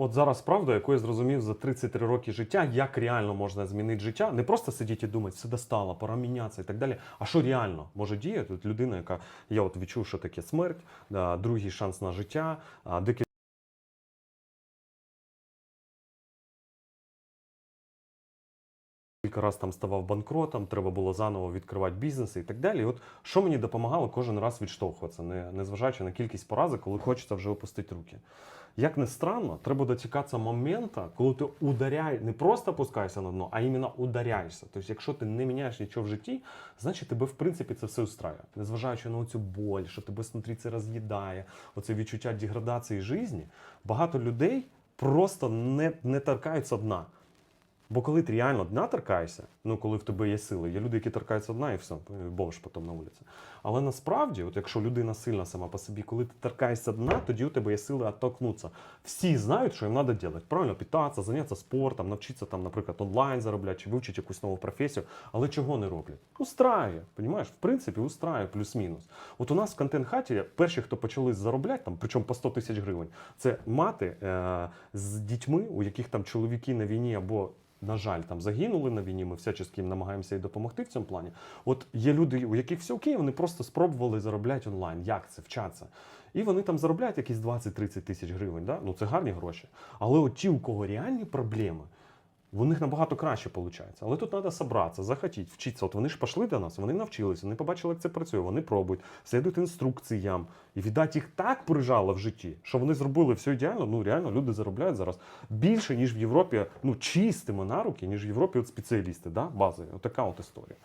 От зараз правда, яку я зрозумів за 33 роки життя, як реально можна змінити життя, не просто сидіти і думати, все достало, пора мінятися і так далі. А що реально може діяти? От людина, яка я от відчув, що таке смерть, другий шанс на життя, декілька Кілька разів там ставав банкротом, треба було заново відкривати бізнеси і так далі. І от що мені допомагало кожен раз відштовхуватися, не, незважаючи на кількість поразок, коли хочеться вже опустити руки. Як не странно, треба дочекатися моменту, коли ти ударяєш, не просто опускаєшся на дно, а іменно ударяєшся. Тобто, якщо ти не міняєш нічого в житті, значить тебе в принципі це все устраює. Незважаючи на цю боль, що тебе знутрі це роз'їдає, оце відчуття деградації житті, багато людей просто не, не торкаються дна. Бо коли ти реально дна торкаєшся, ну коли в тебе є сили, є люди, які торкаються дна і все, бомж потім на вулиці. Але насправді, от якщо людина сильна сама по собі, коли ти торкаєшся дна, тоді у тебе є сили оттолкнутися. Всі знають, що їм треба робити. Правильно питатися, зайнятися спортом, навчитися там, наприклад, онлайн заробляти чи вивчити якусь нову професію. Але чого не роблять? Устраює, понімаєш? В принципі, устраює плюс-мінус. От у нас в контент-хаті перші, хто почали заробляти, там, причому по 100 тисяч гривень, це мати е- з дітьми, у яких там чоловіки на війні або на жаль, там загинули на війні. Ми всячески їм намагаємося і допомогти в цьому плані. От є люди, у яких все окей, вони просто спробували заробляти онлайн. Як це вчаться? І вони там заробляють якісь 20-30 тисяч гривень. Да? Ну це гарні гроші. Але от ті, у кого реальні проблеми, у них набагато краще виходить. Але тут треба зібратися, захотіти, вчитися. От вони ж пішли до нас, вони навчилися, вони побачили, як це працює, вони пробують, слідують інструкціям. І віддать їх так прижало в житті, що вони зробили все ідеально. Ну реально люди заробляють зараз більше, ніж в Європі, ну чистими на руки, ніж в Європі от спеціалісти, да, базові. Отака от історія.